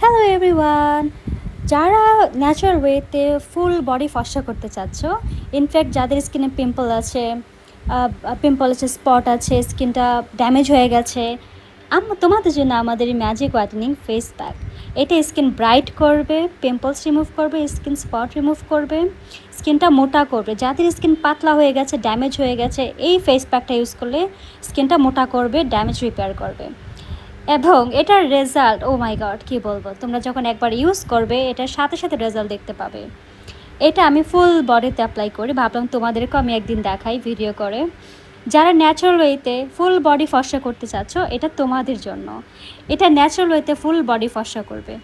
Hello everyone যারা natural ওয়েতে full body ফর্সা করতে চাচ্ছ ইনফ্যাক্ট যাদের স্কিনে পিম্পল আছে পিম্পল আছে স্পট আছে স্কিনটা ড্যামেজ হয়ে গেছে তোমাদের জন্য আমাদের ম্যাজিক হোয়াইটেনিং ফেস প্যাক এটা স্কিন ব্রাইট করবে পিম্পলস রিমুভ করবে স্কিন স্পট রিমুভ করবে স্কিনটা মোটা করবে। যাদের স্কিন পাতলা হয়ে গেছে ড্যামেজ হয়ে গেছে, এই ফেস প্যাকটা ইউজ করলে স্কিনটা মোটা করবে ড্যামেজ রিপেয়ার করবে। এবং এটার রেজাল্ট ও মাই গড কী বলব? তোমরা যখন একবার ইউজ করবে, এটার সাথে সাথে রেজাল্ট দেখতে পাবে। এটা আমি ফুল বডিতে অ্যাপ্লাই করি। ভাবলাম তোমাদেরকেও আমি একদিন দেখাই ভিডিও করে। যারা ন্যাচারাল ওয়েতে ফুল বডি ফর্সা করতে চাচ্ছ, এটা তোমাদের জন্য। এটা ন্যাচারাল ওয়েতে ফুল বডি ফর্সা করবে।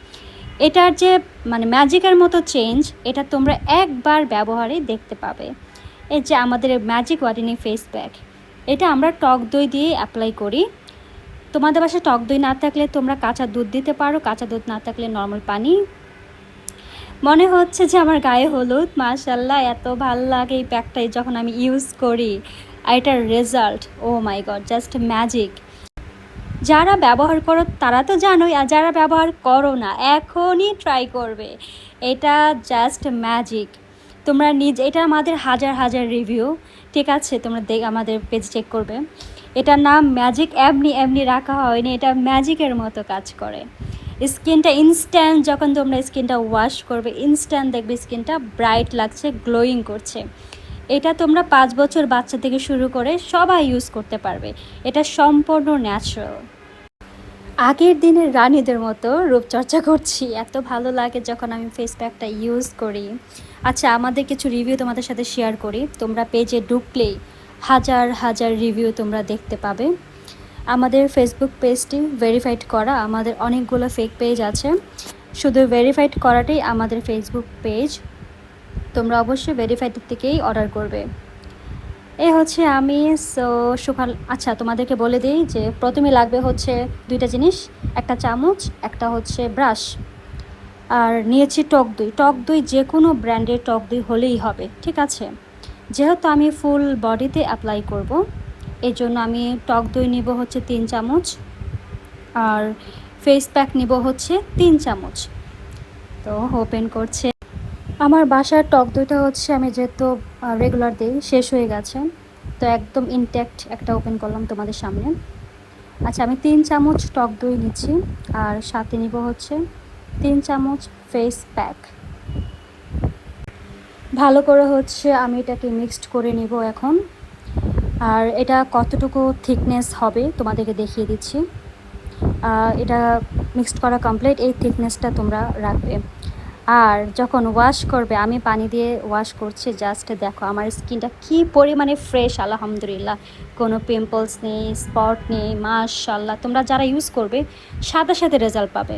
এটার যে মানে ম্যাজিকের মতো চেঞ্জ এটা তোমরা একবার ব্যবহারে দেখতে পাবে। এই যে আমাদের ম্যাজিক ওয়াটিনি ফেস প্যাক এটা আমরা টক দই দিয়ে অ্যাপ্লাই করি। তোমাদের বাসায় টক দই না থাকলে তোমরা কাঁচা দুধ দিতে পারো, কাঁচা দুধ না থাকলে নর্মাল পানি। মনে হচ্ছে যে আমার গায়ে হলুদ মাশাল্লাহ এত ভালো লাগে এই প্যাকটাই যখন আমি ইউজ করি। আর এটার result oh my god just magic যারা ব্যবহার করো, তারা তো জানোই, আর যারা ব্যবহার করো না, এখনই ট্রাই করবে। এটা জাস্ট ম্যাজিক তোমরা নিজ, এটা আমাদের হাজার হাজার রিভিউ ঠিক আছে, তোমরা দেখ আমাদের পেজ চেক করবে। এটার নাম ম্যাজিক এমনি এমনি রাখা হয়নি, এটা ম্যাজিকের মতো কাজ করে। স্কিনটা ইনস্ট্যান্ট যখন তোমরা স্কিনটা ওয়াশ করবে ইনস্ট্যান্ট দেখবে স্কিনটা ব্রাইট লাগছে গ্লোয়িং করছে। এটা তোমরা পাঁচ বছর বাচ্চা থেকে শুরু করে সবাই ইউজ করতে পারবে। এটা সম্পূর্ণ ন্যাচারাল আগের দিনের রানীদের মতো রূপচর্চা করছি। এত ভালো লাগে যখন আমি ফেস প্যাকটা ইউজ করি। আচ্ছা আমাদের কিছু রিভিউ তোমাদের সাথে শেয়ার করি। তোমরা পেজে ঢুকলেই হাজার হাজার রিভিউ তোমরা দেখতে পাবে। আমাদের ফেসবুক পেজটি ভেরিফাইড করা, আমাদের অনেকগুলো ফেক পেজ আছে। শুধু ভেরিফাইড করাটাই আমাদের ফেসবুক পেজ তোমরা অবশ্যই ভেরিফাইড থেকেই অর্ডার করবে। এ হচ্ছে আমি সো সকাল আচ্ছা তোমাদেরকে বলে দিই যে প্রথমে লাগবে হচ্ছে দুইটা জিনিস, একটা চামচ, একটা হচ্ছে ব্রাশ আর নিয়েছি টক দই। টক দই যে কোনো ব্র্যান্ডের টক দই হলেই হবে, ঠিক আছে? যেহেতু আমি ফুল বডিতে অ্যাপ্লাই করব এই জন্য আমি টক দই নিব হচ্ছে তিন চামচ, আর ফেস প্যাক নিব হচ্ছে তিন চামচ। তো ওপেন করছে। আমার বাসার টক দইটা হচ্ছে আমি যেহেতু রেগুলার দিই, শেষ হয়ে গেছে। তো একদম ইনট্যাক্ট একটা ওপেন করলাম তোমাদের সামনে। আচ্ছা আমি তিন চামচ টক দই নিচ্ছি, আর সাথে নিব হচ্ছে তিন চামচ ফেস প্যাক ভালো করে হচ্ছে আমি এটাকে মিক্সড করে নিব এখন। আর এটা কতটুকু থিকনেস হবে তোমাদেরকে দেখিয়ে দিচ্ছি। এটা মিক্সড করা কমপ্লিট এই থিকনেসটা তোমরা রাখবে। আর যখন ওয়াশ করবে, আমি পানি দিয়ে ওয়াশ করছি জাস্ট দেখো আমার স্কিনটা কি পরিমাণে ফ্রেশ আলহামদুলিল্লাহ। কোনো পিম্পলস নেই স্পট নেই মাশাল্লাহ তোমরা যারা ইউজ করবে, সাথে সাথে রেজাল্ট পাবে।